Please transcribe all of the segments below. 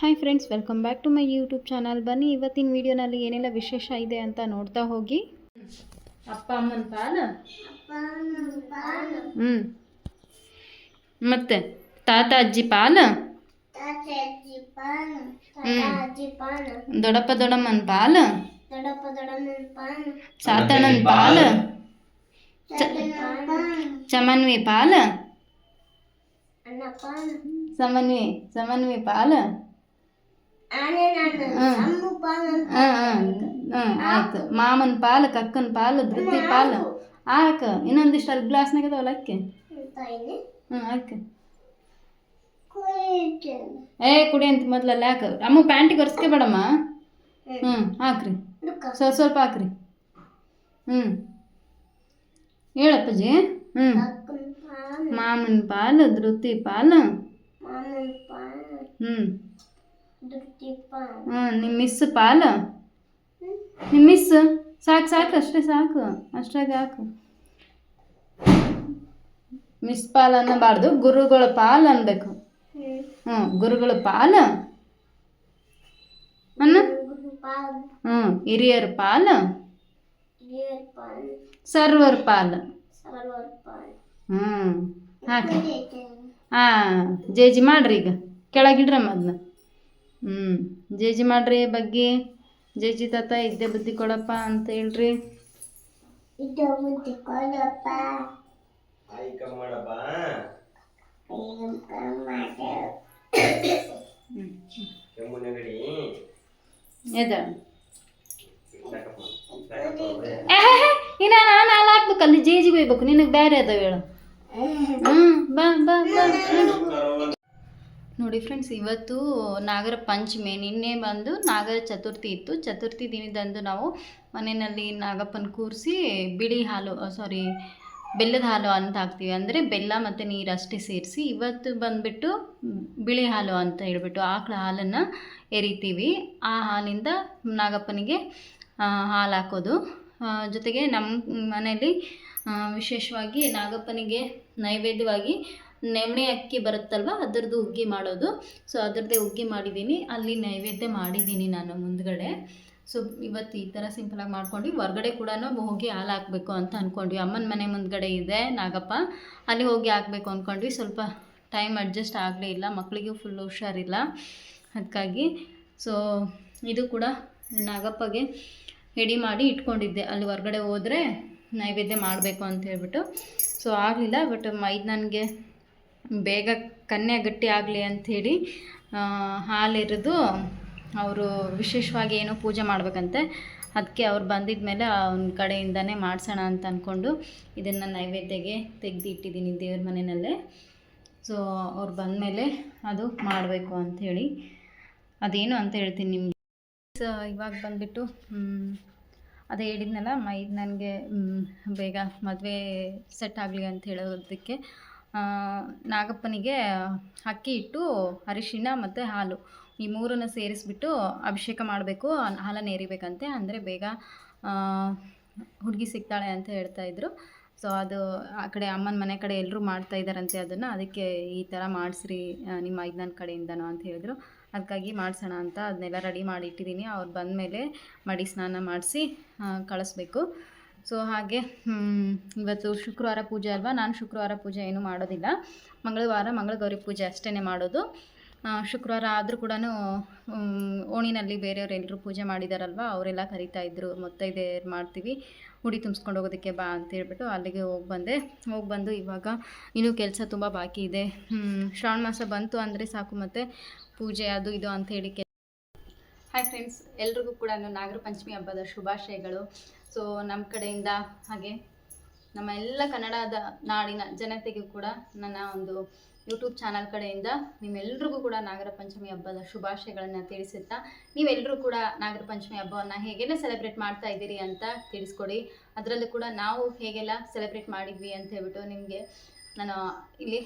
Hi friends welcome back to my YouTube channel ಬನ್ನಿ ಇವತ್ತಿನ ವಿಡಿಯೋನಲ್ಲಿ ಏನೆಲ್ಲ ವಿಶೇಷ ಇದೆ ಅಂತ ನೋಡ್ತಾ ಹೋಗಿ. ಅಪ್ಪ ಅಮ್ಮನ ಪಾಲ ಹ್ಞೂ ಮತ್ತೆ ತಾತ ಅಜ್ಜಿ ಪಾಲ? ದೊಡಪ್ಪ ದೊಡಮ್ಮನ ಪಾಲ? ಸಾತಣ್ಣನ ಪಾಲ? ಚಮನ್ವಿ ಪಾಲ ಸಮನ್ವಿ ಸಮನ್ವಿ ಪಾಲ? ಆಯ್ತು. ಮಾಮನ ಪಾಲು ಕಕ್ಕನ ಪಾಲು ಧೃತಿ ಪಾಲು. ಆಕ ಇನ್ನೊಂದಿಷ್ಟು ಅಲ್ಲಿ ಗ್ಲಾಸ್ನಾಗ ಅದಾವಲ್ಲ ಅಕ್ಕಿ? ಹ್ಞೂ ಹಾಕ ಏ ಕುಡಿ ಅಂತ ಮೊದ್ಲಲ್ಲ ಹಾಕ. ಅಮ್ಮ ಪ್ಯಾಂಟಿಗೆ ಒರೆಸ್ಕೆ ಬೇಡಮ್ಮ. ಹ್ಞೂ ಹಾಕ್ರಿ. ಸ್ವಲ್ಪ ಸ್ವಲ್ಪ ಹಾಕ್ರಿ. ಹ್ಞೂ ಹೇಳಪ್ಪಜಿ. ಹ್ಞೂ ಮಾಮನ ಪಾಲು ಧೃತಿ ಪಾಲು. ಹ್ಞೂ ಹ್ಞೂ ನಿಮ್ಮ ಮಿಸ್ ಪಾಲು? ನಿಮ್ಮ ಮಿಸ್ ಸಾಕು ಸಾಕು ಅಷ್ಟೇ ಸಾಕು ಅಷ್ಟಾಗಿ ಹಾಕು. ಮಿಸ್ ಪಾಲ್ ಅನ್ನಬಾರ್ದು ಗುರುಗಳ ಪಾಲ್ ಅನ್ಬೇಕು. ಹ್ಞೂ ಗುರುಗಳ ಪಾಲ? ಅನ್ನ ಹ್ಞೂ ಹಿರಿಯರ ಪಾಲ? ಸರ್ವರ್ ಪಾಲ್? ಹ್ಞೂ ಹಾಕಿ. ಹಾಂ ಜೇಜಿ ಮಾಡ್ರಿ ಈಗ. ಕೆಳಗಿಡ್ರಮ್ಮ ಅದನ್ನ ಹ್ಞೂ ಜೇಜಿ ಮಾಡ್ರಿ ಬಗ್ಗೆ. ಜೇಜಿ ತಾತ ಇದ್ದೆ ಬುದ್ಧಿ ಕೊಡಪ್ಪ ಅಂತ ಹೇಳ್ರಿ. ಇನ್ನ ನಾನು ಅಲ್ಲಿ ಹಾಕ್ಬೇಕು ಅಲ್ಲಿ ಜೇಜಿಗೆ ಹೋಗ್ಬೇಕು ನಿನಗೆ ಬೇರೆ ಅದಾವ ಹೇಳು. ಹ್ಞೂ ಬಾ ಬಾ ಬಾ. ನೋಡಿ ಫ್ರೆಂಡ್ಸ್ ಇವತ್ತು ನಾಗರ ಪಂಚಮಿ, ನಿನ್ನೆ ಬಂದು ನಾಗರ ಚತುರ್ಥಿ ಇತ್ತು. ಚತುರ್ಥಿ ದಿನದಂದು ನಾವು ಮನೆಯಲ್ಲಿ ನಾಗಪ್ಪನ ಕೂರಿಸಿ ಬಿಳಿ ಹಾಲು ಸಾರಿ ಬೆಲ್ಲದ ಹಾಲು ಅಂತ ಹಾಕ್ತೀವಿ. ಅಂದರೆ ಬೆಲ್ಲ ಮತ್ತು ನೀರು ಅಷ್ಟೇ ಸೇರಿಸಿ ಇವತ್ತು ಬಂದುಬಿಟ್ಟು ಬಿಳಿ ಹಾಲು ಅಂತ ಹೇಳ್ಬಿಟ್ಟು ಆಕಳ ಹಾಲನ್ನು ಎರಿತೀವಿ. ಆ ಹಾಲಿಂದ ನಾಗಪ್ಪನಿಗೆ ಹಾಲು ಹಾಕೋದು. ಜೊತೆಗೆ ನಮ್ಮ ಮನೆಯಲ್ಲಿ ವಿಶೇಷವಾಗಿ ನಾಗಪ್ಪನಿಗೆ ನೈವೇದ್ಯವಾಗಿ ನೆವಣೆ ಅಕ್ಕಿ ಬರುತ್ತಲ್ವ, ಅದರದ್ದು ಉಗ್ಗಿ ಮಾಡೋದು. ಸೊ ಅದರದ್ದೇ ಉಗ್ಗಿ ಮಾಡಿದ್ದೀನಿ ಅಲ್ಲಿ ನೈವೇದ್ಯ ಮಾಡಿದ್ದೀನಿ ನಾನು ಮುಂದ್ಗಡೆ. ಸೊ ಇವತ್ತು ಈ ಥರ ಸಿಂಪಲಾಗಿ ಮಾಡ್ಕೊಂಡ್ವಿ. ಹೊರ್ಗಡೆ ಕೂಡ ಹೋಗಿ ಹಾಲು ಹಾಕಬೇಕು ಅಂತ ಅಂದ್ಕೊಂಡ್ವಿ ಅಮ್ಮನ ಮನೆ ಮುಂದ್ಗಡೆ ಇದೆ, ನಾಗಪ್ಪ. ಅಲ್ಲಿ ಹೋಗಿ ಹಾಕಬೇಕು ಅಂದ್ಕೊಂಡ್ವಿ ಸ್ವಲ್ಪ ಟೈಮ್ ಅಡ್ಜಸ್ಟ್ ಆಗಲೇ ಇಲ್ಲ. ಮಕ್ಕಳಿಗೂ ಫುಲ್ ಹುಷಾರಿಲ್ಲ. ಅದಕ್ಕಾಗಿ ಸೊ ಇದು ಕೂಡ ನಾಗಪ್ಪಗೆ ರೆಡಿ ಮಾಡಿ ಇಟ್ಕೊಂಡಿದ್ದೆ. ಅಲ್ಲಿ ಹೊರ್ಗಡೆ ಹೋದರೆ ನೈವೇದ್ಯ ಮಾಡಬೇಕು ಅಂತ ಹೇಳ್ಬಿಟ್ಟು. ಸೊ ಆಗಲಿಲ್ಲ ಬಟ್ ಇದು ನನಗೆ ಬೇಗ ಕನ್ಯೆ ಗಟ್ಟಿ ಆಗಲಿ ಅಂಥೇಳಿ ಹಾಲಿರೋದು ಅವರು ವಿಶೇಷವಾಗಿ ಏನೋ ಪೂಜೆ ಮಾಡಬೇಕಂತೆ. ಅದಕ್ಕೆ ಅವ್ರು ಬಂದಿದ್ದ ಮೇಲೆ ಅವನ ಕಡೆಯಿಂದನೇ ಮಾಡಿಸೋಣ ಅಂತ ಅಂದ್ಕೊಂಡು ಇದನ್ನು ನೈವೇದ್ಯಗೆ ತೆಗೆದು ಇಟ್ಟಿದ್ದೀನಿ ದೇವ್ರ ಮನೆಯಲ್ಲೇ ಸೊ ಅವ್ರು ಬಂದಮೇಲೆ ಅದು ಮಾಡಬೇಕು ಅಂಥೇಳಿ ಅದೇನು ಅಂತ ಹೇಳ್ತೀನಿ ನಿಮಗೆ. ಸೊ ಇವಾಗ ಬಂದುಬಿಟ್ಟು ಅದೇ ಹೇಳಿದ್ನಲ್ಲ, ಮೈ, ನನಗೆ ಬೇಗ ಮದುವೆ ಸೆಟ್ ಆಗಲಿ ಅಂತ ಹೇಳೋದಕ್ಕೆ. ನಾಗಪ್ಪನಿಗೆ ಅಕ್ಕಿ ಇಟ್ಟು ಅರಿಶಿಣ ಮತ್ತು ಹಾಲು ಈ ಮೂರನ್ನು ಸೇರಿಸ್ಬಿಟ್ಟು ಅಭಿಷೇಕ ಮಾಡಬೇಕು. ಹಾಲನ್ನು ಎರಿಬೇಕಂತೆ ಅಂದರೆ ಬೇಗ ಹುಡುಗಿ ಸಿಗ್ತಾಳೆ ಅಂತ ಹೇಳ್ತಾ ಇದ್ರು. ಸೊ ಅದು ಆ ಕಡೆ ಅಮ್ಮನ ಮನೆ ಕಡೆ ಎಲ್ಲರೂ ಮಾಡ್ತಾ ಇದ್ದಾರಂತೆ ಅದನ್ನು. ಅದಕ್ಕೆ ಈ ಥರ ಮಾಡಿಸ್ರಿ ನಿಮ್ಮ ಐದನ ಕಡೆಯಿಂದನೋ ಅಂತ ಹೇಳಿದ್ರು. ಅದಕ್ಕಾಗಿ ಮಾಡಿಸೋಣ ಅಂತ ಅದನ್ನೆಲ್ಲ ರೆಡಿ ಮಾಡಿ ಇಟ್ಟಿದ್ದೀನಿ. ಅವ್ರು ಬಂದಮೇಲೆ ಮಡಿ ಸ್ನಾನ ಮಾಡಿಸಿ ಕಳಿಸ್ಬೇಕು. ಸೊ ಹಾಗೆ ಇವತ್ತು ಶುಕ್ರವಾರ ಪೂಜೆ ಅಲ್ವಾ? ನಾನು ಶುಕ್ರವಾರ ಪೂಜೆ ಏನೂ ಮಾಡೋದಿಲ್ಲ. ಮಂಗಳವಾರ ಮಂಗಳಗೌರಿ ಪೂಜೆ ಅಷ್ಟೇ ಮಾಡೋದು. ಶುಕ್ರವಾರ ಆದರೂ ಕೂಡ ಓಣಿನಲ್ಲಿ ಬೇರೆಯವ್ರು ಎಲ್ಲರೂ ಪೂಜೆ ಮಾಡಿದಾರಲ್ವ? ಅವರೆಲ್ಲ ಕರಿತಾ ಇದ್ರು ಮುತ್ತೈದೆ ಮಾಡ್ತೀವಿ. ಹುಡಿ ತುಂಬಿಸ್ಕೊಂಡು ಹೋಗೋದಕ್ಕೆ ಬಾ ಅಂತ ಹೇಳ್ಬಿಟ್ಟು ಅಲ್ಲಿಗೆ ಹೋಗಿ ಬಂದೆ. ಹೋಗಿ ಬಂದು ಇವಾಗ ಇನ್ನೂ ಕೆಲಸ ತುಂಬ ಬಾಕಿ ಇದೆ. ಶ್ರಾವಣ ಮಾಸ ಬಂತು ಅಂದರೆ ಸಾಕು ಮತ್ತು ಪೂಜೆ ಅದು ಇದು ಅಂತ ಹೇಳಿ ಹಾಯ್ ಫ್ರೆಂಡ್ಸ್ ಎಲ್ರಿಗೂ ಕೂಡ ನಾಗರ ಪಂಚಮಿ ಹಬ್ಬದ ಶುಭಾಶಯಗಳು. ಸೊ ನಮ್ಮ ಕಡೆಯಿಂದ ಹಾಗೆ ನಮ್ಮ ಎಲ್ಲ ಕನ್ನಡದ ನಾಡಿನ ಜನತೆಗೂ ಕೂಡ ನನ್ನ ಒಂದು ಯೂಟ್ಯೂಬ್ ಚಾನಲ್ ಕಡೆಯಿಂದ ನಿಮ್ಮೆಲ್ರಿಗೂ ಕೂಡ ನಾಗರ ಪಂಚಮಿ ಹಬ್ಬದ ಶುಭಾಶಯಗಳನ್ನು ತಿಳಿಸುತ್ತಾ ನೀವೆಲ್ಲರೂ ಕೂಡ ನಾಗರ ಪಂಚಮಿ ಹಬ್ಬವನ್ನು ಹೇಗೆಲ್ಲ ಸೆಲೆಬ್ರೇಟ್ ಮಾಡ್ತಾ ಇದ್ದೀರಿ ಅಂತ ತಿಳಿಸ್ಕೊಡಿ. ಅದರಲ್ಲೂ ಕೂಡ ನಾವು ಹೇಗೆಲ್ಲ ಸೆಲೆಬ್ರೇಟ್ ಮಾಡಿದ್ವಿ ಅಂತ ಹೇಳ್ಬಿಟ್ಟು ನಿಮಗೆ ನಾನು ಇಲ್ಲಿ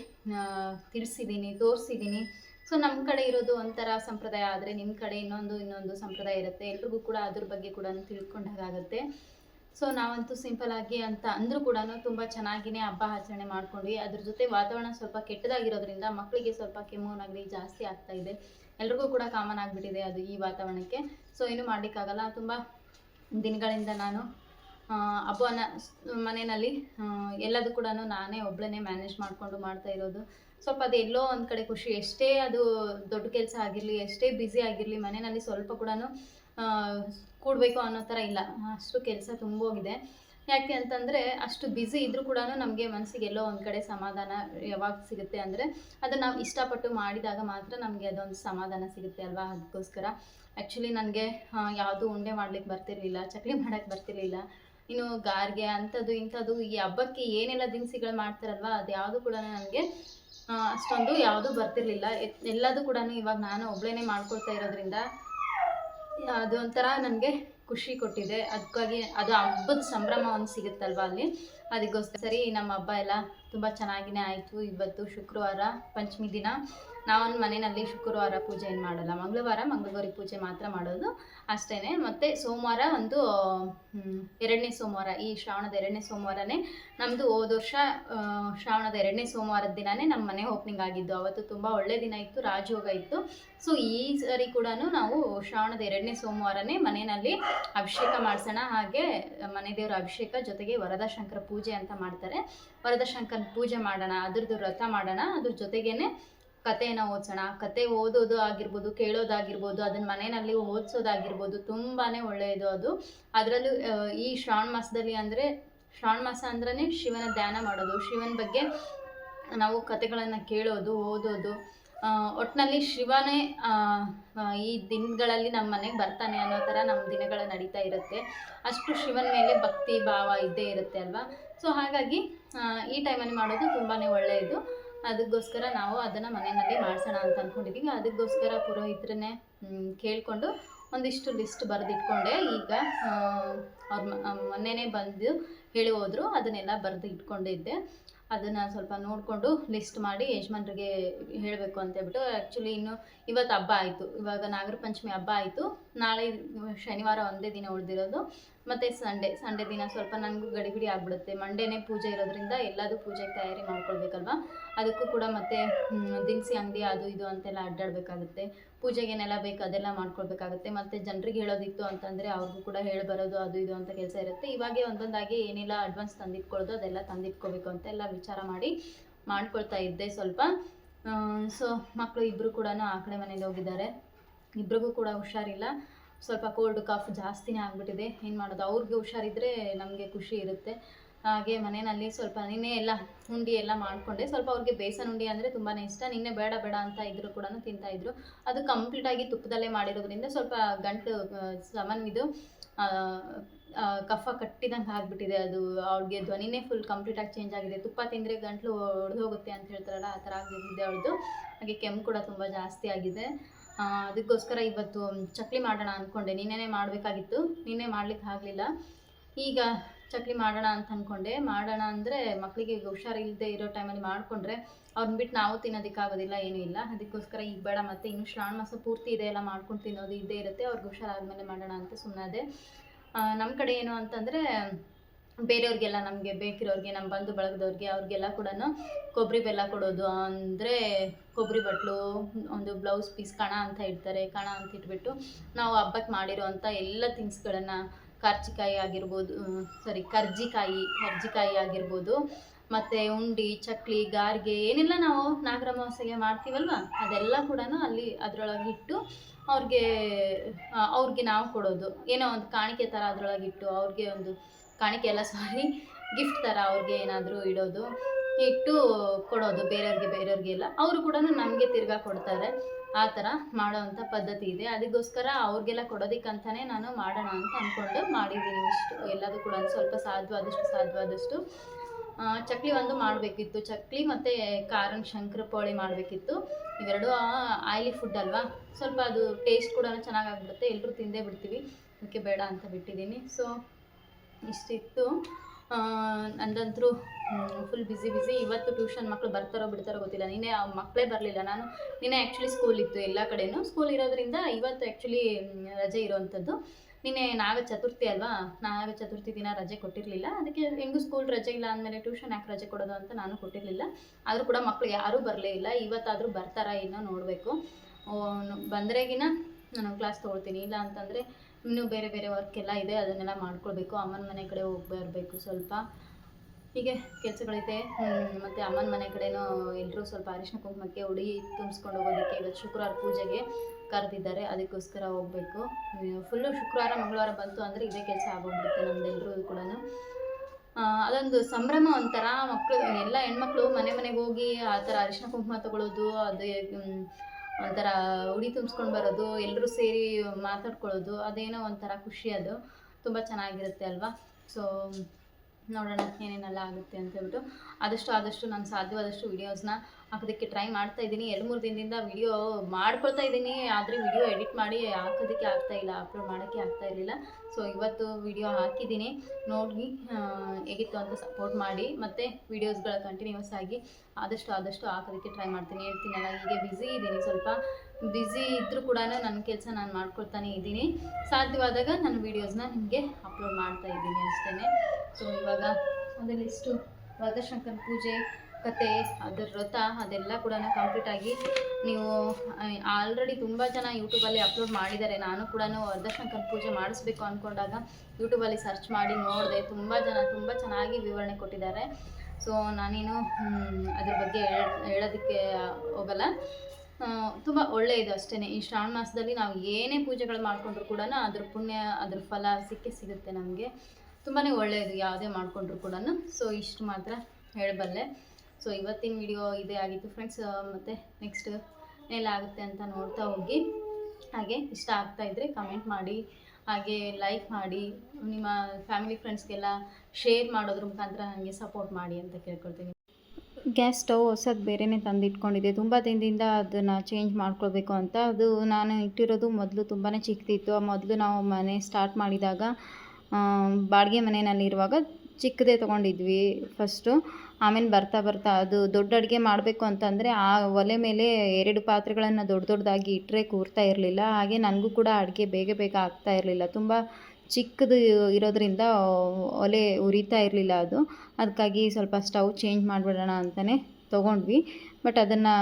ತಿಳಿಸಿದ್ದೀನಿ ತೋರಿಸಿದ್ದೀನಿ ಸೊ ನಮ್ಮ ಕಡೆ ಇರೋದು ಒಂಥರ ಸಂಪ್ರದಾಯ. ಆದರೆ ನಿಮ್ಮ ಕಡೆ ಇನ್ನೊಂದು ಇನ್ನೊಂದು ಸಂಪ್ರದಾಯ ಇರುತ್ತೆ. ಎಲ್ರಿಗೂ ಕೂಡ ಅದ್ರ ಬಗ್ಗೆ ಕೂಡ ತಿಳ್ಕೊಂಡಾಗುತ್ತೆ ಸೊ ನಾವಂತೂ ಸಿಂಪಲ್ ಆಗಿ ಅಂತ ಅಂದರೂ ಕೂಡ ತುಂಬ ಚೆನ್ನಾಗಿನೇ ಹಬ್ಬ ಆಚರಣೆ ಮಾಡ್ಕೊಂಡ್ವಿ. ಅದ್ರ ಜೊತೆ ವಾತಾವರಣ ಸ್ವಲ್ಪ ಕೆಟ್ಟದಾಗಿರೋದ್ರಿಂದ ಮಕ್ಕಳಿಗೆ ಸ್ವಲ್ಪ ಕೆಮ್ಮು, ನಗಡಿ ಜಾಸ್ತಿ ಆಗ್ತಾ ಇದೆ. ಎಲ್ರಿಗೂ ಕೂಡ ಕಾಮನ್ ಆಗಿಬಿಟ್ಟಿದೆ ಅದು ಈ ವಾತಾವರಣಕ್ಕೆ. ಸೊ ಏನು ಮಾಡಲಿಕ್ಕಾಗಲ್ಲ. ತುಂಬ ದಿನಗಳಿಂದ ನಾನು ಹಬ್ಬನ ಮನೆಯಲ್ಲಿ ಎಲ್ಲದೂ ಕೂಡ ನಾನೇ ಒಬ್ಬಳೇ ಮ್ಯಾನೇಜ್ ಮಾಡಿಕೊಂಡು ಮಾಡ್ತಾ ಇರೋದು. ಸ್ವಲ್ಪ ಅದು ಎಲ್ಲೋ ಒಂದು ಕಡೆ ಖುಷಿ. ಎಷ್ಟೇ ಅದು ದೊಡ್ಡ ಕೆಲಸ ಆಗಿರಲಿ, ಎಷ್ಟೇ ಬ್ಯುಸಿ ಆಗಿರಲಿ, ಮನೆಯಲ್ಲಿ ಸ್ವಲ್ಪ ಕೂಡ ಕೂಡಬೇಕು ಅನ್ನೋ ಥರ ಇಲ್ಲ. ಅಷ್ಟು ಕೆಲಸ ತುಂಬೋಗಿದೆ. ಯಾಕೆ ಅಂತಂದರೆ, ಅಷ್ಟು ಬ್ಯುಸಿ ಇದ್ದರೂ ಕೂಡ ನಮಗೆ ಮನಸ್ಸಿಗೆ ಎಲ್ಲೋ ಒಂದು ಕಡೆ ಸಮಾಧಾನ ಯಾವಾಗ ಸಿಗುತ್ತೆ ಅಂದರೆ, ಅದು ನಾವು ಇಷ್ಟಪಟ್ಟು ಮಾಡಿದಾಗ ಮಾತ್ರ ನಮಗೆ ಅದೊಂದು ಸಮಾಧಾನ ಸಿಗುತ್ತೆ ಅಲ್ವಾ ಅದಕ್ಕೋಸ್ಕರ ಆ್ಯಕ್ಚುಲಿ ನನಗೆ ಯಾವುದು ಉಂಡೆ ಮಾಡ್ಲಿಕ್ಕೆ ಬರ್ತಿರ್ಲಿಲ್ಲ, ಚಕ್ಲಿ ಮಾಡೋಕ್ಕೆ ಬರ್ತಿರ್ಲಿಲ್ಲ. ಇನ್ನು ಗಾರ್ಗೆ ಅಂಥದ್ದು ಇಂಥದ್ದು, ಈ ಹಬ್ಬಕ್ಕೆ ಏನೆಲ್ಲ ದಿನಸಿಗಳು ಮಾಡ್ತಾರಲ್ವ ಅದು ಯಾವುದು ಕೂಡ ನನಗೆ ಅಷ್ಟೊಂದು ಯಾವುದೂ ಬರ್ತಿರ್ಲಿಲ್ಲ. ಎಲ್ಲದು ಕೂಡ ಇವಾಗ ನಾನು ಒಬ್ಳೇನೆ ಮಾಡ್ಕೊಳ್ತಾ ಇರೋದ್ರಿಂದ ಅದು ಒಂಥರ ನನಗೆ ಖುಷಿ ಕೊಟ್ಟಿದೆ. ಅದಕ್ಕಾಗಿ ಅದು ಹಬ್ಬದ ಸಂಭ್ರಮ ಒಂದು ಸಿಗುತ್ತಲ್ವ ಅಲ್ಲಿ? ಅದಕ್ಕೋಸ್ಕರ ಸರಿ, ನಮ್ಮ ಹಬ್ಬ ಎಲ್ಲ ತುಂಬ ಚೆನ್ನಾಗಿನೇ ಆಯಿತು. ಇವತ್ತು ಶುಕ್ರವಾರ ಪಂಚಮಿ ದಿನ. ನಾವು ಮನೆಯಲ್ಲಿ ಶುಕ್ರವಾರ ಪೂಜೆ ಏನು ಮಾಡಲ್ಲ. ಮಂಗಳವಾರ ಮಂಗಳಗೌರಿ ಪೂಜೆ ಮಾತ್ರ ಮಾಡೋದು ಅಷ್ಟೇ ಮತ್ತು ಸೋಮವಾರ ಒಂದು ಎರಡನೇ ಸೋಮವಾರ, ಈ ಶ್ರಾವಣದ ಎರಡನೇ ಸೋಮವಾರನೇ ನಮ್ಮದು ಹೋದ ವರ್ಷ ಶ್ರಾವಣದ ಎರಡನೇ ಸೋಮವಾರದ ದಿನವೇ ನಮ್ಮ ಮನೆ ಓಪನಿಂಗ್ ಆಗಿದ್ದು, ಅವತ್ತು ತುಂಬ ಒಳ್ಳೆ ದಿನ ಇತ್ತು, ರಾಜಯೋಗ ಇತ್ತು. ಸೊ ಈ ಸರಿ ಕೂಡ ನಾವು ಶ್ರಾವಣದ ಎರಡನೇ ಸೋಮವಾರನೇ ಮನೆಯಲ್ಲಿ ಅಭಿಷೇಕ ಮಾಡಿಸೋಣ. ಹಾಗೆ ಮನೆ ದೇವರ ಅಭಿಷೇಕ ಜೊತೆಗೆ ವರದಶಂಕರ ಪೂಜೆ ಅಂತ ಮಾಡ್ತಾರೆ. ವರದಶಂಕರ ಪೂಜೆ ಮಾಡೋಣ, ಅದ್ರದ್ದು ವ್ರತ ಮಾಡೋಣ. ಅದ್ರ ಜೊತೆಗೇನೆ ಕಥೆಯನ್ನು ಓದಿಸೋಣ, ಕತೆ ಓದೋದು ಆಗಿರ್ಬೋದು, ಕೇಳೋದಾಗಿರ್ಬೋದು ಅದನ್ನ ಮನೆಯಲ್ಲಿ ಓದಿಸೋದಾಗಿರ್ಬೋದು ತುಂಬಾ ಒಳ್ಳೆಯದು ಅದು. ಅದರಲ್ಲೂ ಈ ಶ್ರಾವಣ ಮಾಸದಲ್ಲಿ ಅಂದರೆ, ಶ್ರಾವಣ ಮಾಸ ಅಂದ್ರೆ ಶಿವನ ಧ್ಯಾನ ಮಾಡೋದು. ಶಿವನ ಬಗ್ಗೆ ನಾವು ಕತೆಗಳನ್ನು ಕೇಳೋದು, ಓದೋದು. ಒಟ್ಟಿನಲ್ಲಿ ಶಿವನೇ ಈ ದಿನಗಳಲ್ಲಿ ನಮ್ಮ ಮನೆಗೆ ಬರ್ತಾನೆ ಅನ್ನೋ ಥರ ನಮ್ಮ ದಿನಗಳು ನಡೀತಾ ಇರುತ್ತೆ. ಅಷ್ಟು ಶಿವನ ಮೇಲೆ ಭಕ್ತಿ ಭಾವ ಇದ್ದೇ ಇರುತ್ತೆ ಅಲ್ವಾ? ಸೊ ಹಾಗಾಗಿ ಈ ಟೈಮಲ್ಲಿ ಮಾಡೋದು ತುಂಬಾ ಒಳ್ಳೆಯದು. ಅದಕ್ಕೋಸ್ಕರ ನಾವು ಅದನ್ನು ಮನೆಯಲ್ಲಿ ಮಾಡಿಸೋಣ ಅಂತ ಅಂದ್ಕೊಂಡಿದ್ದೀವಿ ಅದಕ್ಕೋಸ್ಕರ ಪುರೋಹಿತರನ್ನೇ ಕೇಳಿಕೊಂಡು ಒಂದಿಷ್ಟು ಲಿಸ್ಟ್ ಬರೆದಿಟ್ಕೊಂಡೆ. ಈಗ ಅವ್ರ ಮೊನ್ನೆನೇ ಬಂದು ಹೇಳಿ ಹೋದ್ರು ಅದನ್ನೆಲ್ಲ ಬರೆದು ಇಟ್ಕೊಂಡಿದ್ದೆ. ಅದನ್ನು ಸ್ವಲ್ಪ ನೋಡಿಕೊಂಡು ಲಿಸ್ಟ್ ಮಾಡಿ ಯಜಮಾನ್ರಿಗೆ ಹೇಳಬೇಕು ಅಂತ ಹೇಳ್ಬಿಟ್ಟು ಆ್ಯಕ್ಚುಲಿ ಇನ್ನು ಇವತ್ತು ಹಬ್ಬ ಆಯಿತು. ಇವಾಗ ನಾಗರ ಪಂಚಮಿ ಹಬ್ಬ ಆಯಿತು. ನಾಳೆ ಶನಿವಾರ ಒಂದೇ ದಿನ ಉಳಿದಿರೋದು. ಮತ್ತು ಸಂಡೇ ಸಂಡೇ ದಿನ ಸ್ವಲ್ಪ ನನಗೂ ಗಡಿಬಿಡಿ ಆಗಿಬಿಡುತ್ತೆ. ಮಂಡೇನೇ ಪೂಜೆ ಇರೋದ್ರಿಂದ ಎಲ್ಲದೂ ಪೂಜೆಗೆ ತಯಾರಿ ಮಾಡ್ಕೊಳ್ಬೇಕಲ್ವಾ? ಅದಕ್ಕೂ ಕೂಡ ಮತ್ತೆ ದಿನಸಿ ಅಂಗಡಿ ಅದು ಇದು ಅಂತೆಲ್ಲ ಅಡ್ಡಾಡಬೇಕಾಗುತ್ತೆ. ಪೂಜೆಗೇನೆಲ್ಲ ಬೇಕು ಅದೆಲ್ಲ ಮಾಡ್ಕೊಳ್ಬೇಕಾಗುತ್ತೆ. ಮತ್ತು ಜನರಿಗೆ ಹೇಳೋದಿತ್ತು ಅಂತಂದರೆ ಅವ್ರಿಗೂ ಕೂಡ ಹೇಳಿ ಬರೋದು ಅದು ಇದು ಅಂತ ಕೆಲಸ ಇರುತ್ತೆ. ಇವಾಗೆ ಒಂದೊಂದಾಗಿ ಏನೆಲ್ಲ ಅಡ್ವಾನ್ಸ್ ತಂದಿಟ್ಕೊಳ್ಳೋದು ಅದೆಲ್ಲ ತಂದಿಟ್ಕೋಬೇಕು ಅಂತ ಎಲ್ಲ ವಿಚಾರ ಮಾಡಿ ಮಾಡ್ಕೊಳ್ತಾ ಇದ್ದೆ ಸ್ವಲ್ಪ. ಸೊ ಮಕ್ಕಳು ಇಬ್ಬರು ಕೂಡ ಆ ಕಡೆ ಮನೇಲಿ ಹೋಗಿದ್ದಾರೆ. ಇಬ್ರಿಗೂ ಕೂಡ ಹುಷಾರಿಲ್ಲ. ಸ್ವಲ್ಪ ಕೋಲ್ಡ್ ಕಾಫ್ ಜಾಸ್ತಿನೇ ಆಗಿಬಿಟ್ಟಿದೆ. ಏನು ಮಾಡೋದು? ಅವ್ರಿಗೆ ಹುಷಾರಿದ್ರೆ ನಮಗೆ ಖುಷಿ ಇರುತ್ತೆ. ಹಾಗೆ ಮನೆಯಲ್ಲಿ ಸ್ವಲ್ಪ ನಿನ್ನೆ ಎಲ್ಲ ಉಂಡಿ ಎಲ್ಲ ಮಾಡಿಕೊಂಡೆ. ಸ್ವಲ್ಪ ಅವ್ರಿಗೆ ಬೇಸನ್ ಉಂಡಿ ಅಂದರೆ ತುಂಬಾ ಇಷ್ಟ. ನಿನ್ನೆ ಬೇಡ ಬೇಡ ಅಂತ ಇದ್ರು ಕೂಡ ತಿಂತಾಯಿದ್ರು ಅದು ಕಂಪ್ಲೀಟಾಗಿ ತುಪ್ಪದಲ್ಲೇ ಮಾಡಿರೋದ್ರಿಂದ ಸ್ವಲ್ಪ ಗಂಟು ಆ, ಕಫ ಕಟ್ಟಿದಂಗೆ ಆಗಿಬಿಟ್ಟಿದೆ ಅದು ಅವ್ಳಿಗೆ ಧ್ವನಿನೇ ಫುಲ್ ಕಂಪ್ಲೀಟಾಗಿ ಚೇಂಜ್ ಆಗಿದೆ. ತುಪ್ಪ ತಿಂದರೆ ಗಂಟ್ಲು ಒಡೆದು ಹೋಗುತ್ತೆ ಅಂತ ಹೇಳ್ತಾರಲ್ಲ ಆ ಥರ ಆಗಿದೆ ಅವಳದು. ಹಾಗೆ ಕೆಮ್ಮು ಕೂಡ ತುಂಬ ಜಾಸ್ತಿ ಆಗಿದೆ. ಅದಕ್ಕೋಸ್ಕರ ಇವತ್ತು ಚಕ್ಲಿ ಮಾಡೋಣ ಅಂದ್ಕೊಂಡೆ ನಿನ್ನೆನೇ ಮಾಡಬೇಕಾಗಿತ್ತು. ನಿನ್ನೆ ಮಾಡ್ಲಿಕ್ಕೆ ಆಗಲಿಲ್ಲ. ಈಗ ಚಕ್ಲಿ ಮಾಡೋಣ ಅಂತ ಅಂದ್ಕೊಂಡೆ ಮಾಡೋಣ ಅಂದರೆ ಮಕ್ಕಳಿಗೆ ಈಗ ಹುಷಾರಿಲ್ಲದೆ ಇರೋ ಟೈಮಲ್ಲಿ ಮಾಡಿಕೊಂಡ್ರೆ ಅವ್ರನ್ನ ಬಿಟ್ಟು ನಾವು ತಿನ್ನೋದಕ್ಕಾಗೋದಿಲ್ಲ, ಏನೂ ಇಲ್ಲ. ಅದಕ್ಕೋಸ್ಕರ ಈಗ ಬೇಡ, ಮತ್ತು ಇನ್ನು ಶ್ರಾವಣ ಮಾಸ ಪೂರ್ತಿ ಇದೆ ಎಲ್ಲ ಮಾಡ್ಕೊಂಡು ತಿನ್ನೋದು ಇದ್ದೇ ಇರುತ್ತೆ. ಅವ್ರಿಗೆ ಹುಷಾರಾದ್ಮೇಲೆ ಮಾಡೋಣ ಅಂತ ಸುಮ್ಮನೆ ನಮ್ಮ ಕಡೆ ಏನು ಅಂತಂದರೆ ಬೇರೆಯವ್ರಿಗೆಲ್ಲ ನಮಗೆ ಬೇಕಿರೋರಿಗೆ ನಮ್ಮ ಬಂಧು ಬಳಗದವ್ರಿಗೆ ಅವ್ರಿಗೆಲ್ಲ ಕೂಡ ಕೊಬ್ಬರಿ ಬೆಲ್ಲ ಕೊಡೋದು. ಅಂದರೆ ಕೊಬ್ಬರಿ ಬಟ್ಲು, ಒಂದು ಬ್ಲೌಸ್ ಪೀಸ್ ಕಣ ಅಂತ ಇಡ್ತಾರೆ. ಕಣ ಅಂತ ಇಟ್ಬಿಟ್ಟು ನಾವು ಹಬ್ಬಕ್ಕೆ ಮಾಡಿರೋ ಅಂಥ ಎಲ್ಲ ಥಿಂಗ್ಸ್ಗಳನ್ನು, ಕರ್ಜಿಕಾಯಿ ಆಗಿರ್ಬೋದು ಸಾರಿ ಕರ್ಜಿಕಾಯಿ ಕರ್ಜಿಕಾಯಿ ಆಗಿರ್ಬೋದು, ಮತ್ತು ಉಂಡಿ, ಚಕ್ಲಿ, ಗಾರ್ಗೆ, ಏನೆಲ್ಲ ನಾವು ನಾಗರ ಅಮಾವಾಸ್ಯೆಗೆ ಮಾಡ್ತೀವಲ್ವ? ಅದೆಲ್ಲ ಕೂಡ ಅಲ್ಲಿ ಅದರೊಳಗೆ ಇಟ್ಟು ಅವ್ರಿಗೆ ಅವ್ರಿಗೆ ನಾವು ಕೊಡೋದು. ಏನೋ ಒಂದು ಕಾಣಿಕೆ ಥರ ಅದರೊಳಗೆ ಇಟ್ಟು ಅವ್ರಿಗೆ ಒಂದು ಕಾಣಿಕೆ ಎಲ್ಲ ಸಾರಿ ಗಿಫ್ಟ್ ಥರ ಅವ್ರಿಗೆ ಏನಾದರೂ ಇಡೋದು, ಇಟ್ಟು ಕೊಡೋದು ಬೇರೆಯವ್ರಿಗೆ ಬೇರೆಯವ್ರಿಗೆಲ್ಲ ಅವರು ಕೂಡ ನಮಗೆ ತಿರ್ಗಾ ಕೊಡ್ತಾರೆ. ಆ ಥರ ಮಾಡೋವಂಥ ಪದ್ಧತಿ ಇದೆ. ಅದಕ್ಕೋಸ್ಕರ ಅವ್ರಿಗೆಲ್ಲ ಕೊಡೋದಕ್ಕಂತಲೇ ನಾನು ಮಾಡೋಣ ಅಂತ ಅಂದ್ಕೊಂಡು ಮಾಡಿದ್ದೀನಿ ಇಷ್ಟು. ಎಲ್ಲದೂ ಕೂಡ ಸ್ವಲ್ಪ ಸಾಧ್ಯವಾದಷ್ಟು ಸಾಧ್ಯವಾದಷ್ಟು. ಚಕ್ಲಿ ಒಂದು ಮಾಡಬೇಕಿತ್ತು. ಚಕ್ಲಿ ಮತ್ತು ಕಾರನ್ ಶಂಕರಪೋಳಿ ಮಾಡಬೇಕಿತ್ತು. ಇವೆರಡು ಆಯಿಲಿ ಫುಡ್ ಅಲ್ವಾ? ಸ್ವಲ್ಪ ಅದು ಟೇಸ್ಟ್ ಕೂಡ ಚೆನ್ನಾಗಾಗ್ಬಿಡುತ್ತೆ. ಎಲ್ಲರೂ ತಿಂದೇ ಬಿಡ್ತೀವಿ. ಅದಕ್ಕೆ ಬೇಡ ಅಂತ ಬಿಟ್ಟಿದ್ದೀನಿ. ಸೊ ಇಷ್ಟಿತ್ತು. ಆ, ನಂದಂತರೂ ಫುಲ್ ಬ್ಯುಸಿ ಬ್ಯುಸಿ ಇವತ್ತು ಟ್ಯೂಷನ್ ಮಕ್ಕಳು ಬರ್ತಾರೋ ಬಿಡ್ತಾರೋ ಗೊತ್ತಿಲ್ಲ. ನಿನ್ನೆ ಆ ಮಕ್ಕಳೇ ಬರಲಿಲ್ಲ. ನಾನು ನಿನ್ನೆ ಆ್ಯಕ್ಚುಲಿ ಸ್ಕೂಲ್ ಇತ್ತು ಎಲ್ಲ ಕಡೆಯೂ ಸ್ಕೂಲ್ ಇರೋದ್ರಿಂದ ಇವತ್ತು ಆ್ಯಕ್ಚುಲಿ ರಜೆ ಇರೋವಂಥದ್ದು ನಿನ್ನೆ ನಾಗ ಚತುರ್ಥಿ ಅಲ್ವಾ? ನಾಗ ಚತುರ್ಥಿ ದಿನ ರಜೆ ಕೊಟ್ಟಿರಲಿಲ್ಲ. ಅದಕ್ಕೆ ಹೆಂಗೂ ಸ್ಕೂಲ್ ರಜೆ ಇಲ್ಲ ಅಂದಮೇಲೆ ಟ್ಯೂಷನ್ ಯಾಕೆ ರಜೆ ಕೊಡೋದು ಅಂತ ನಾನು ಕೊಟ್ಟಿರಲಿಲ್ಲ. ಆದರೂ ಕೂಡ ಮಕ್ಕಳು ಯಾರೂ ಬರಲೇ ಇಲ್ಲ. ಇವತ್ತಾದರೂ ಬರ್ತಾರಾ ಇನ್ನೂ ನೋಡಬೇಕು. ಬಂದರೆಗಿನ ನಾನು ಕ್ಲಾಸ್ ತೊಗೊಳ್ತೀನಿ. ಇಲ್ಲ ಅಂತಂದರೆ ಇನ್ನೂ ಬೇರೆ ಬೇರೆ ವರ್ಕ್ ಎಲ್ಲ ಇದೆ, ಅದನ್ನೆಲ್ಲ ಮಾಡ್ಕೊಳ್ಬೇಕು. ಅಮ್ಮನ ಮನೆ ಕಡೆ ಹೋಗ್ಬರ್ಬೇಕು ಸ್ವಲ್ಪ. ಹೀಗೆ ಕೆಲಸಗಳಿದೆ. ಮತ್ತು ಅಮ್ಮನ ಮನೆ ಕಡೆನೂ ಎಲ್ಲರೂ ಸ್ವಲ್ಪ ಅರಿಶಿನ ಕುಂಕುಮಕ್ಕೆ ಉಡಿ ತುಂಬಿಸ್ಕೊಂಡು ಹೋಗೋದಕ್ಕೆ ಇವತ್ತು ಶುಕ್ರವಾರ ಪೂಜೆಗೆ ಕರೆದಿದ್ದಾರೆ. ಅದಕ್ಕೋಸ್ಕರ ಹೋಗಬೇಕು. ಫುಲ್ಲು ಶುಕ್ರವಾರ, ಮಂಗಳವಾರ ಬಂತು ಅಂದರೆ ಇದೇ ಕೆಲಸ ಆಗೋಗ್ಬಿಡುತ್ತೆ ನಮ್ದೆಲ್ಲರೂ ಕೂಡ ಅದೊಂದು ಸಂಭ್ರಮ ಒಂಥರ. ಮಕ್ಕಳು ಎಲ್ಲ ಹೆಣ್ಮಕ್ಳು ಮನೆ ಮನೆಗೆ ಹೋಗಿ ಆ ಥರ ಅರಿಶಿನ ಕುಂಕುಮ ತಗೊಳ್ಳೋದು ಅದು ಒಂಥರ ಉಡಿ ತುಂಬಿಸ್ಕೊಂಡು ಬರೋದು ಎಲ್ಲರೂ ಸೇರಿ ಮಾತಾಡ್ಕೊಳ್ಳೋದು, ಅದೇನೋ ಒಂಥರ ಖುಷಿ ಅದು. ತುಂಬ ಚೆನ್ನಾಗಿರುತ್ತೆ ಅಲ್ವಾ? ಸೊ ನೋಡೋಣ ಏನೇನೆಲ್ಲ ಆಗುತ್ತೆ ಅಂತ ಹೇಳ್ಬಿಟ್ಟು, ಆದಷ್ಟು ಆದಷ್ಟು ನಾನು ಸಾಧ್ಯವಾದಷ್ಟು ವೀಡಿಯೋಸ್ನ ಹಾಕೋದಕ್ಕೆ ಟ್ರೈ ಮಾಡ್ತಾ ಇದ್ದೀನಿ. ಎರಡು, ಮೂರು ದಿನದಿಂದ ವಿಡಿಯೋ ಮಾಡ್ಕೊಳ್ತಾ ಇದ್ದೀನಿ. ಆದರೆ ವಿಡಿಯೋ ಎಡಿಟ್ ಮಾಡಿ ಹಾಕೋದಕ್ಕೆ ಆಗ್ತಾ ಇಲ್ಲ. ಅಪ್ಲೋಡ್ ಮಾಡೋಕ್ಕೆ ಆಗ್ತಾ ಇರಲಿಲ್ಲ. ಸೊ ಇವತ್ತು ವಿಡಿಯೋ ಹಾಕಿದ್ದೀನಿ. ನೋಡಿ ಹೇಗಿತ್ತು ಅಂತ ಸಪೋರ್ಟ್ ಮಾಡಿ. ಮತ್ತು ವೀಡಿಯೋಸ್ಗಳ ಕಂಟಿನ್ಯೂಸ್ ಆಗಿ ಆದಷ್ಟು ಆದಷ್ಟು ಹಾಕೋದಕ್ಕೆ ಟ್ರೈ ಮಾಡ್ತೀನಿ. ಹೇಳ್ತೀನಲ್ಲ ಈಗ ಬ್ಯುಸಿ ಇದ್ದೀನಿ ಸ್ವಲ್ಪ. ಬ್ಯುಸಿ ಇದ್ದರೂ ಕೂಡ ನನ್ನ ಕೆಲಸ ನಾನು ಮಾಡ್ಕೊಳ್ತಾನೆ ಇದ್ದೀನಿ. ಸಾಧ್ಯವಾದಾಗ ನನ್ನ ವೀಡಿಯೋಸ್ನ ನಿಮಗೆ ಅಪ್ಲೋಡ್ ಮಾಡ್ತಾ ಇದ್ದೀನಿ ಅಷ್ಟೇ ಸೊ ಇವಾಗ ಅದರಲ್ಲಿಷ್ಟು ವರದಶಂಕರ್ ಪೂಜೆ ಕತೆ, ಅದರ ವ್ರತ, ಅದೆಲ್ಲ ಕೂಡ ಕಂಪ್ಲೀಟ್ ಆಗಿ ನೀವು ಆಲ್ರೆಡಿ ತುಂಬ ಜನ ಯೂಟ್ಯೂಬಲ್ಲಿ ಅಪ್ಲೋಡ್ ಮಾಡಿದ್ದಾರೆ. ನಾನು ಕೂಡ ವರದಶಂಕರ ಪೂಜೆ ಮಾಡಿಸ್ಬೇಕು ಅಂದ್ಕೊಂಡಾಗ ಯೂಟ್ಯೂಬಲ್ಲಿ ಸರ್ಚ್ ಮಾಡಿ ನೋಡಿದೆ ತುಂಬ ಜನ, ತುಂಬ ಚೆನ್ನಾಗಿ ವಿವರಣೆ ಕೊಟ್ಟಿದ್ದಾರೆ. ಸೊ ನಾನೇನು ಅದ್ರ ಬಗ್ಗೆ ಹೇಳ್- ಹೇಳೋದಕ್ಕೆ ಹೋಗಲ್ಲ. ತುಂಬ ಒಳ್ಳೆಯದು ಅಷ್ಟೇ ಈ ಶ್ರಾವಣ ಮಾಸದಲ್ಲಿ ನಾವು ಏನೇ ಪೂಜೆಗಳು ಮಾಡಿಕೊಂಡ್ರು ಕೂಡ ಅದ್ರ ಪುಣ್ಯ, ಅದ್ರ ಫಲ ಸಿಕ್ಕೇ ಸಿಗುತ್ತೆ ನಮಗೆ. ತುಂಬಾ ಒಳ್ಳೆಯದು ಯಾವುದೇ ಮಾಡಿಕೊಂಡ್ರು ಕೂಡ ಸೊ ಇಷ್ಟು ಮಾತ್ರ ಹೇಳಬಲ್ಲೆ. ಸೊ ಇವತ್ತಿನ ವಿಡಿಯೋ ಇದೇ ಆಗಿತ್ತು ಫ್ರೆಂಡ್ಸ್ ಮತ್ತು ನೆಕ್ಸ್ಟ್ ಆಗುತ್ತೆ ಅಂತ ನೋಡ್ತಾ ಹೋಗಿ. ಹಾಗೆ ಇಷ್ಟ ಆಗ್ತಾ ಇದ್ದರೆ ಕಮೆಂಟ್ ಮಾಡಿ, ಹಾಗೆ ಲೈಕ್ ಮಾಡಿ, ನಿಮ್ಮ ಫ್ಯಾಮಿಲಿ ಫ್ರೆಂಡ್ಸ್ಗೆಲ್ಲ ಶೇರ್ ಮಾಡೋದ್ರ ಮುಖಾಂತರ ನನಗೆ ಸಪೋರ್ಟ್ ಮಾಡಿ ಅಂತ ಕೇಳ್ಕೊಳ್ತೀನಿ. ಗ್ಯಾಸ್ ಸ್ಟವ್ ಹೊಸದು ಬೇರೆನೇ ತಂದಿಟ್ಕೊಂಡಿದ್ದೆ. ತುಂಬ ದಿನದಿಂದ ಅದನ್ನು ಚೇಂಜ್ ಮಾಡ್ಕೊಳ್ಬೇಕು ಅಂತ. ಅದು ನಾನು ಇಟ್ಟಿರೋದು ಮೊದಲು ತುಂಬಾ ಚಿಕ್ಕದಿತ್ತು. ಮೊದಲು ನಾವು ಮನೆ ಸ್ಟಾರ್ಟ್ ಮಾಡಿದಾಗ ಬಾಡಿಗೆ ಮನೆಯಲ್ಲಿರುವಾಗ ಚಿಕ್ಕದೇ ತೊಗೊಂಡಿದ್ವಿ ಫಸ್ಟು ಆಮೇಲೆ ಬರ್ತಾ ಬರ್ತಾ ಅದು ದೊಡ್ಡ ಅಡುಗೆ ಮಾಡಬೇಕು ಅಂತಂದರೆ ಆ ಒಲೆ ಮೇಲೆ ಎರಡು ಪಾತ್ರೆಗಳನ್ನು ದೊಡ್ಡ ದೊಡ್ಡದಾಗಿ ಇಟ್ಟರೆ ಕೂರ್ತಾ ಇರಲಿಲ್ಲ. ಹಾಗೆ ನನಗೂ ಕೂಡ ಅಡುಗೆ ಬೇಗ ಬೇಗ ಆಗ್ತಾ ಇರಲಿಲ್ಲ. ತುಂಬ ಚಿಕ್ಕದು ಇರೋದ್ರಿಂದ ಒಲೆ ಉರಿತಾ ಇರಲಿಲ್ಲ ಅದು. ಅದಕ್ಕಾಗಿ ಸ್ವಲ್ಪ ಸ್ಟವ್ ಚೇಂಜ್ ಮಾಡಿಬಿಡೋಣ ಅಂತಲೇ ತೊಗೊಂಡ್ವಿ. ಬಟ್ ಅದನ್ನು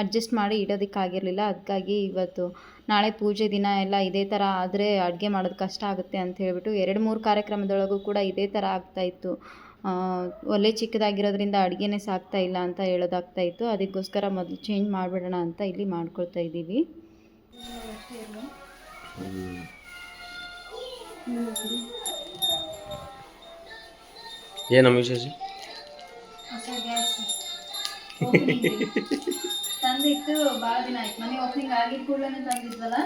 ಅಡ್ಜಸ್ಟ್ ಮಾಡಿ ಇಡೋದಕ್ಕಾಗಿರಲಿಲ್ಲ ಅದಕ್ಕಾಗಿ ಇವತ್ತು ನಾಳೆ ಪೂಜೆ ದಿನ ಎಲ್ಲ ಇದೇ ಥರ ಆದರೆ ಅಡುಗೆ ಮಾಡೋದು ಕಷ್ಟ ಆಗುತ್ತೆ ಅಂತ ಹೇಳಿಬಿಟ್ಟು ಎರಡು ಮೂರು ಕಾರ್ಯಕ್ರಮದೊಳಗೂ ಕೂಡ ಇದೇ ಥರ ಆಗ್ತಾಯಿತ್ತು ಒಲೆ ಚಿಕ್ಕದಾಗಿರೋದ್ರಿಂದ ಅಡುಗೆನೇ ಸಾಕ್ತಾ ಇಲ್ಲ ಅಂತ ಹೇಳೋದಾಗ್ತಾ ಇತ್ತು. ಅದಕ್ಕೋಸ್ಕರ ಮೊದಲು ಚೇಂಜ್ ಮಾಡಿಬಿಡೋಣ ಅಂತ ಇಲ್ಲಿ ಮಾಡ್ಕೊಳ್ತಾ ಇದ್ದೀವಿ. ಏನಮ್ಮ ವಿಶೇಷ? ತಂದಿಟ್ಟು ಭಾಳ ದಿನ ಆಯ್ತು. ಮನೆ ಓಪನಿಂಗ್ ಆಗಿದ ಕೂಡಲೇ ತಂದಿದ್ವಲ್ಲ?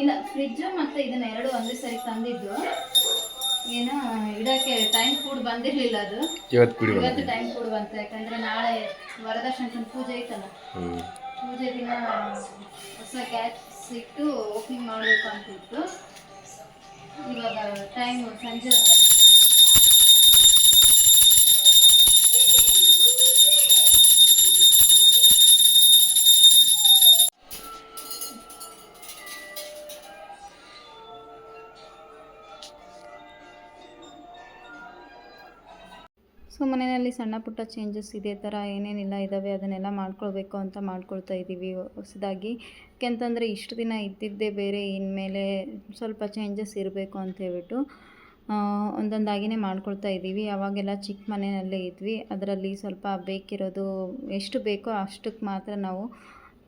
ಇಲ್ಲ ಫ್ರಿಜ್ ಮತ್ತೆ ಇದನ್ನ ಎರಡು ಒಂದೇ ಸರಿ ತಂದಿದ್ದು. ಏನೋ ಇಡಕ್ಕೆ ಟೈಮ್ ಕೂಡ ಬಂದಿರ್ಲಿಲ್ಲ ಅದು. ಇವತ್ತು ಕುಡಿ ಇವತ್ತು ಟೈಮ್ ಕೂಡ ಬಂತ. ಯಾಕಂದ್ರೆ ನಾಳೆ ವರದಕ್ಷಿಣ ಪೂಜೆ ಐತಲ್ಲ. ಪೂಜೆ ದಿನ ಹೊಸ ಗ್ಯಾಸ್ ಇಟ್ಟು ಓಪನಿಂಗ್ ಮಾಡಬೇಕು ಅಂತಿತ್ತು. ಇವಾಗ ಟೈಮ್ ಸಂಜೆ ಸೊ ಮನೆಯಲ್ಲಿ ಸಣ್ಣ ಪುಟ್ಟ ಚೇಂಜಸ್ ಇದೇ ಥರ ಏನೇನಿಲ್ಲ ಇದ್ದಾವೆ ಅದನ್ನೆಲ್ಲ ಮಾಡ್ಕೊಳ್ಬೇಕು ಅಂತ ಮಾಡ್ಕೊಳ್ತಾ ಇದ್ದೀವಿ. ಹೊಸದಾಗಿ. ಯಾಕೆಂತಂದರೆ ಇಷ್ಟು ದಿನ ಇದ್ದಿದ್ದೇ ಬೇರೆ, ಇನ್ಮೇಲೆ ಸ್ವಲ್ಪ ಚೇಂಜಸ್ ಇರಬೇಕು ಅಂತ ಹೇಳ್ಬಿಟ್ಟು ಒಂದೊಂದಾಗಿನೇ ಮಾಡ್ಕೊಳ್ತಾ ಇದ್ದೀವಿ. ಅವಾಗೆಲ್ಲ ಚಿಕ್ಕ ಮನೆಯಲ್ಲೇ ಇದ್ವಿ, ಅದರಲ್ಲಿ ಸ್ವಲ್ಪ ಬೇಕಿರೋದು, ಎಷ್ಟು ಬೇಕೋ ಅಷ್ಟಕ್ಕೆ ಮಾತ್ರ ನಾವು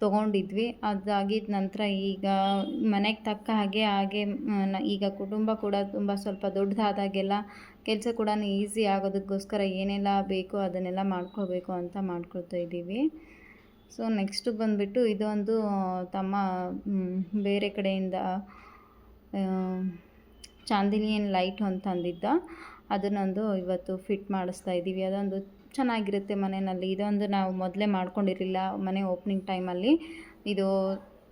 ತೊಗೊಂಡಿದ್ವಿ. ಅದಾಗಿದ್ದ ನಂತರ ಈಗ ಮನೆಗೆ ತಕ್ಕ ಹಾಗೆ ಹಾಗೆ ಈಗ ಕುಟುಂಬ ಕೂಡ ತುಂಬ ಸ್ವಲ್ಪ ದೊಡ್ಡದಾದಾಗೆಲ್ಲ ಕೆಲಸ ಕೂಡ ಈಸಿ ಆಗೋದಕ್ಕೋಸ್ಕರ ಏನೆಲ್ಲ ಬೇಕೋ ಅದನ್ನೆಲ್ಲ ಮಾಡ್ಕೋಬೇಕು ಅಂತ ಮಾಡ್ಕೊಳ್ತಾ ಇದ್ದೀವಿ. ಸೊ, ನೆಕ್ಸ್ಟು ಬಂದುಬಿಟ್ಟು ಇದೊಂದು ತಮ್ಮ ಬೇರೆ ಕಡೆಯಿಂದ ಚಾಂದಿನಿಯನ್ ಲೈಟ್ ಅಂತ ತಂದಿದ್ದ ಅದನ್ನೊಂದು ಇವತ್ತು ಫಿಟ್ ಮಾಡಿಸ್ತಾ ಇದ್ದೀವಿ. ಅದೊಂದು ಚೆನ್ನಾಗಿರುತ್ತೆ ಮನೆಯಲ್ಲಿ. ಇದೊಂದು ನಾವು ಮೊದಲೇ ಮಾಡ್ಕೊಂಡಿರಲಿಲ್ಲ ಮನೆ ಓಪನಿಂಗ್ ಟೈಮಲ್ಲಿ ಇದು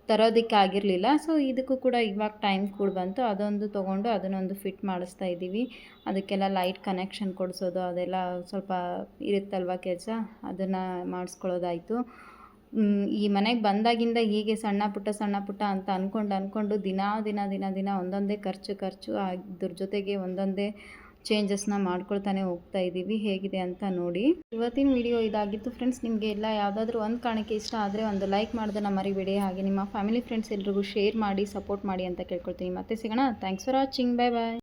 ತರೋದಕ್ಕೆ ಆಗಿರಲಿಲ್ಲ. ಸೊ ಇದಕ್ಕೂ ಕೂಡ ಇವಾಗ ಟೈಮ್ ಕೂಡ ಬಂತು. ಅದೊಂದು ತೊಗೊಂಡು ಅದನ್ನೊಂದು ಫಿಟ್ ಮಾಡಿಸ್ತಾ ಇದ್ದೀವಿ. ಅದಕ್ಕೆಲ್ಲ ಲೈಟ್ ಕನೆಕ್ಷನ್ ಕೊಡಿಸೋದು, ಅದೆಲ್ಲ ಸ್ವಲ್ಪ ಇರುತ್ತಲ್ವ ಕೆಲಸ? ಅದನ್ನು ಮಾಡಿಸ್ಕೊಳ್ಳೋದಾಯಿತು. ಈ ಮನೆಗೆ ಬಂದಾಗಿಂದ ಹೀಗೆ ಸಣ್ಣ ಪುಟ್ಟ ಸಣ್ಣ ಪುಟ್ಟ ಅಂತ ಅಂದ್ಕೊಂಡು ಅಂದ್ಕೊಂಡು ದಿನ ದಿನ ದಿನ ದಿನ ಒಂದೊಂದೇ ಖರ್ಚು ಖರ್ಚು ಅದ್ರ ಜೊತೆಗೆ ಒಂದೊಂದೇ ಚೇಂಜಸ್ನ ಮಾಡ್ಕೊಳ್ತಾನೆ ಹೋಗ್ತಾ ಇದ್ದೀವಿ ಹೇಗಿದೆ ಅಂತ ನೋಡಿ. ಇವತ್ತಿನ ವಿಡಿಯೋ ಇದಾಗಿತ್ತು ಫ್ರೆಂಡ್ಸ್ ನಿಮಗೆ ಎಲ್ಲ ಯಾವುದಾದ್ರೂ ಒಂದು ಕಾರಣಕ್ಕೆ ಇಷ್ಟ ಆದರೆ ಒಂದು ಲೈಕ್ ಮಾಡೋದನ್ನ ಮರಿಬೇಡಿ. ಹಾಗೆ ನಿಮ್ಮ ಫ್ಯಾಮಿಲಿ ಫ್ರೆಂಡ್ಸ್ ಎಲ್ರಿಗೂ ಶೇರ್ ಮಾಡಿ ಸಪೋರ್ಟ್ ಮಾಡಿ ಅಂತ ಕೇಳ್ಕೊಳ್ತೀನಿ. ಮತ್ತೆ ಸಿಗೋಣ. Thanks for watching bye bye